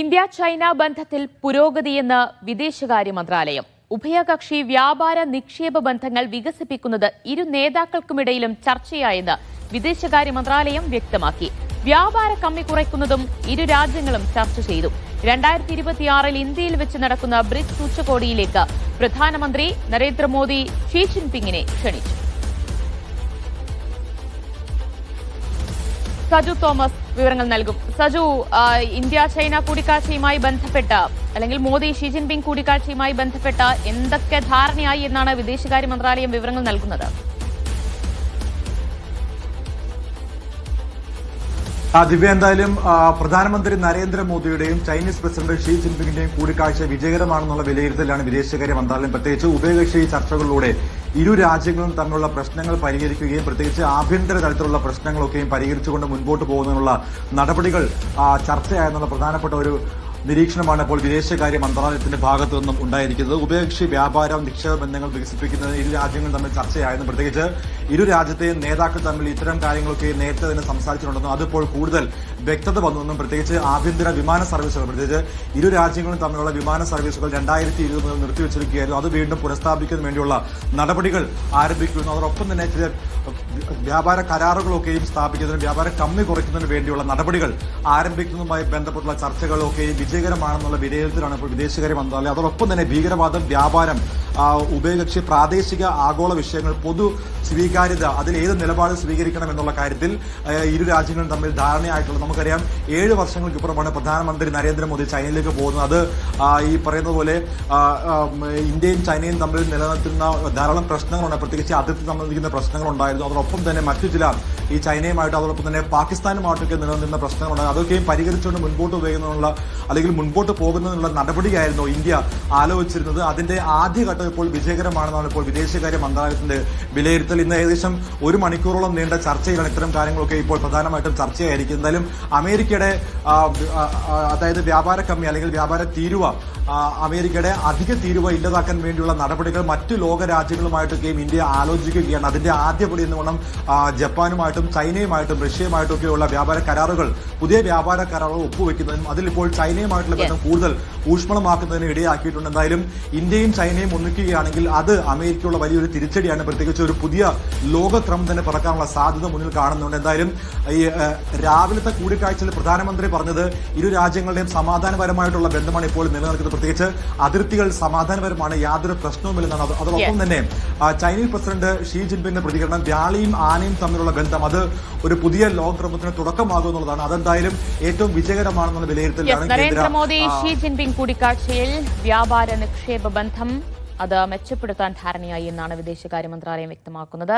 India China ബന്ധത്തിൽ പുരോഗതിയെന്ന് വിദേശകാര്യ മന്ത്രാലയം ഉഭയകക്ഷി വ്യാപാര നിക്ഷേപ ബന്ധങ്ങൾ വികസിപ്പിക്കുന്നത് ഇരു നേതാക്കൾക്കുമിടയിലും ചർച്ചയായെന്ന് വിദേശകാര്യ മന്ത്രാലയം വ്യക്തമാക്കി. വ്യാപാര കമ്മി കുറയ്ക്കുന്നതും ഇരു രാജ്യങ്ങളും ചർച്ച ചെയ്തു. രണ്ടായിരത്തി ഇരുപത്തിയാറിൽ ഇന്ത്യയിൽ വെച്ച് നടക്കുന്ന ബ്രിക്സ് ഉച്ചകോടിയിലേക്ക് പ്രധാനമന്ത്രി നരേന്ദ്രമോദി ഷീ ജിൻപിങ്ങിനെ ക്ഷണിച്ചു. സജു തോമസ് വിവരങ്ങൾ നൽകും. സജു ഇന്ത്യ ചൈന കൂടിക്കാഴ്ചയുമായി ബന്ധപ്പെട്ട അല്ലെങ്കിൽ മോദി ഷി ജിൻപിങ് കൂടിക്കാഴ്ചയുമായി ബന്ധപ്പെട്ട എന്തൊക്കെ ധാരണയായി എന്നാണ് വിദേശകാര്യ മന്ത്രാലയം വിവരങ്ങൾ നൽകുന്നത്? ദിവ്യ എന്തായാലും പ്രധാനമന്ത്രി നരേന്ദ്രമോദിയുടെയും ചൈനീസ് പ്രസിഡന്റ് ഷീ ജിൻപിങ്ങിന്റെയും കൂടിക്കാഴ്ച വിജയകരമാണെന്നുള്ള വിലയിരുത്തലാണ് വിദേശകാര്യ മന്ത്രാലയം പ്രത്യേകിച്ച് ഉഭയകക്ഷി ചർച്ചകളിലൂടെ ഇരു രാജ്യങ്ങളും തമ്മിലുള്ള പ്രശ്നങ്ങൾ പരിഹരിക്കുകയും പ്രത്യേകിച്ച് ആഭ്യന്തര തലത്തിലുള്ള പ്രശ്നങ്ങളൊക്കെയും പരിഹരിച്ചുകൊണ്ട് മുൻപോട്ട് പോകുന്നതിനുള്ള നടപടികൾ ചർച്ചയായെന്നുള്ള പ്രധാനപ്പെട്ട ഒരു നിരീക്ഷണമാണ് ഇപ്പോൾ വിദേശകാര്യ മന്ത്രാലയത്തിന്റെ ഭാഗത്തു നിന്നും ഉണ്ടായിരിക്കുന്നത്. ഉഭയകക്ഷി വ്യാപാരം നിക്ഷേപ ബന്ധങ്ങൾ വികസിപ്പിക്കുന്നതിന് ഇരു രാജ്യങ്ങളും തമ്മിൽ ചർച്ചയായിരുന്നു പ്രത്യേകിച്ച് ഇരു രാജ്യത്തെയും നേതാക്കൾ തമ്മിൽ ഇത്തരം കാര്യങ്ങളൊക്കെ നേരത്തെ തന്നെ സംസാരിച്ചിട്ടുണ്ടെന്നും അതിപ്പോൾ കൂടുതൽ വ്യക്തത വന്നുവെന്നും പ്രത്യേകിച്ച് ആഭ്യന്തര വിമാന സർവീസുകൾ പ്രത്യേകിച്ച് ഇരു രാജ്യങ്ങളും തമ്മിലുള്ള വിമാന സർവീസുകൾ രണ്ടായിരത്തി ഇരുപത് മുതൽ നിർത്തിവെച്ചിരിക്കുകയായിരുന്നു. അത് വീണ്ടും പുനഃസ്ഥാപിക്കുന്നതിന് വേണ്ടിയുള്ള നടപടികൾ ആരംഭിക്കുന്നു. അതോടൊപ്പം തന്നെ ചില വ്യാപാര കരാറുകളൊക്കെയും സ്ഥാപിക്കുന്നതിനും വ്യാപാര കമ്മി കുറയ്ക്കുന്നതിന് വേണ്ടിയുള്ള നടപടികൾ ആരംഭിക്കുന്നതുമായി ബന്ധപ്പെട്ടുള്ള ചർച്ചകളൊക്കെയും വിജയകരമാണെന്നുള്ള വിലയിരുത്തലാണ് ഇപ്പോൾ വിദേശകാര്യ മന്ത്രാലയം. അതോടൊപ്പം തന്നെ ഭീകരവാദം വ്യാപാരം ഉഭയകക്ഷി പ്രാദേശിക ആഗോള വിഷയങ്ങൾ പൊതു സ്വീകാര്യത അതിൽ ഏത് നിലപാട് സ്വീകരിക്കണം എന്നുള്ള കാര്യത്തിൽ ഇരു രാജ്യങ്ങളും തമ്മിൽ ധാരണയായിട്ടുള്ളത് നമുക്കറിയാം ഏഴ് വർഷങ്ങൾക്ക് ഇപ്പുറമാണ് പ്രധാനമന്ത്രി നരേന്ദ്രമോദി ചൈനയിലേക്ക് പോകുന്നത്. അത് ഈ പറയുന്ന പോലെ ഇന്ത്യയും ചൈനയും തമ്മിൽ നിലനിർത്തുന്ന ധാരാളം പ്രശ്നങ്ങളുണ്ട്. പ്രത്യേകിച്ച് അതിർത്തി സംബന്ധിക്കുന്ന പ്രശ്നങ്ങളുണ്ടായിരുന്നു. അതോടൊപ്പം തന്നെ മറ്റു ചില ഈ ചൈനയുമായിട്ട് അതോടൊപ്പം തന്നെ പാകിസ്ഥാനുമായിട്ടൊക്കെ നിലനിന്ന പ്രശ്നങ്ങളുണ്ട്. അതൊക്കെയും പരിഹരിച്ചുകൊണ്ട് മുൻപോട്ട് പോകുന്നതിനുള്ള അല്ലെങ്കിൽ മുൻപോട്ട് പോകുന്നതിനുള്ള നടപടിയായിരുന്നു ഇന്ത്യ ആലോചിച്ചിരുന്നത്. അതിന്റെ ആദ്യഘട്ടം ഇപ്പോൾ വിജയകരമാണെന്നാണ് ഇപ്പോൾ വിദേശകാര്യ മന്ത്രാലയത്തിന്റെ വിലയിരുത്തൽ. ഇന്ന് ഏകദേശം ഒരു മണിക്കൂറോളം നീണ്ട ചർച്ചയിലാണ് ഇത്തരം കാര്യങ്ങളൊക്കെ ഇപ്പോൾ പ്രധാനമായിട്ടും ചർച്ചയായിരിക്കും. എന്തായാലും അമേരിക്കയുടെ അതായത് വ്യാപാര കമ്മി അല്ലെങ്കിൽ വ്യാപാര തീരുവ അമേരിക്കയുടെ അധിക തീരുവ ഇല്ലാതാക്കാൻ വേണ്ടിയുള്ള നടപടികൾ മറ്റു ലോക രാജ്യങ്ങളുമായിട്ടൊക്കെയും ഇന്ത്യ ആലോചിക്കുകയാണ്. അതിന്റെ ആദ്യപടി എന്ന് വേണം ജപ്പാനുമായിട്ടും ചൈനയുമായിട്ടും റഷ്യയുമായിട്ടും ഒക്കെയുള്ള വ്യാപാര കരാറുകൾ പുതിയ വ്യാപാര കരാറുകൾ ഒപ്പുവെക്കുന്നതിനും അതിലിപ്പോൾ ചൈനയുമായിട്ടുള്ള ബന്ധം കൂടുതൽ ഊഷ്മളമാക്കുന്നതിന് ഇടയാക്കിയിട്ടുണ്ട്. എന്തായാലും ഇന്ത്യയും ചൈനയും ഒന്നിക്കുകയാണെങ്കിൽ അത് അമേരിക്കയുള്ള വലിയൊരു തിരിച്ചടിയാണ്. പ്രത്യേകിച്ച് ഒരു പുതിയ ലോകക്രമം തന്നെ പിറക്കാനുള്ള സാധ്യത മുന്നിൽ കാണുന്നുണ്ട്. എന്തായാലും ഈ രാവിലത്തെ കൂടിക്കാഴ്ചയിൽ പ്രധാനമന്ത്രി പറഞ്ഞത് ഇരു രാജ്യങ്ങളുടെയും സമാധാനപരമായിട്ടുള്ള ബന്ധമാണ് ഇപ്പോൾ നിലനിൽക്കുന്നത്. പ്രത്യേകിച്ച് അതിർത്തികൾ സമാധാനപരമാണ് യാതൊരു പ്രശ്നവുമില്ലെന്നാണ്. അത് അതോടൊപ്പം തന്നെ ചൈനീസ് പ്രസിഡന്റ് ഷീ ജിൻപിങ്ങിന്റെ പ്രതികരണം വ്യാളിയും ആനയും തമ്മിലുള്ള ബന്ധം അത് ഒരു പുതിയ ലോകക്രമത്തിന് തുടക്കമാകും എന്നുള്ളതാണ്. അതെന്തായാലും ഏറ്റവും വിജയകരമാണെന്നുള്ള വിലയിരുത്തലാണ് നരേന്ദ്രമോദി ഷീ ജിൻപിങ് കൂടിക്കാഴ്ചയിൽ വ്യാപാര നിക്ഷേപ ബന്ധം അത് മെച്ചപ്പെടുത്താൻ ധാരണയായി എന്നാണ് വിദേശകാര്യ മന്ത്രാലയം വ്യക്തമാക്കുന്നത്.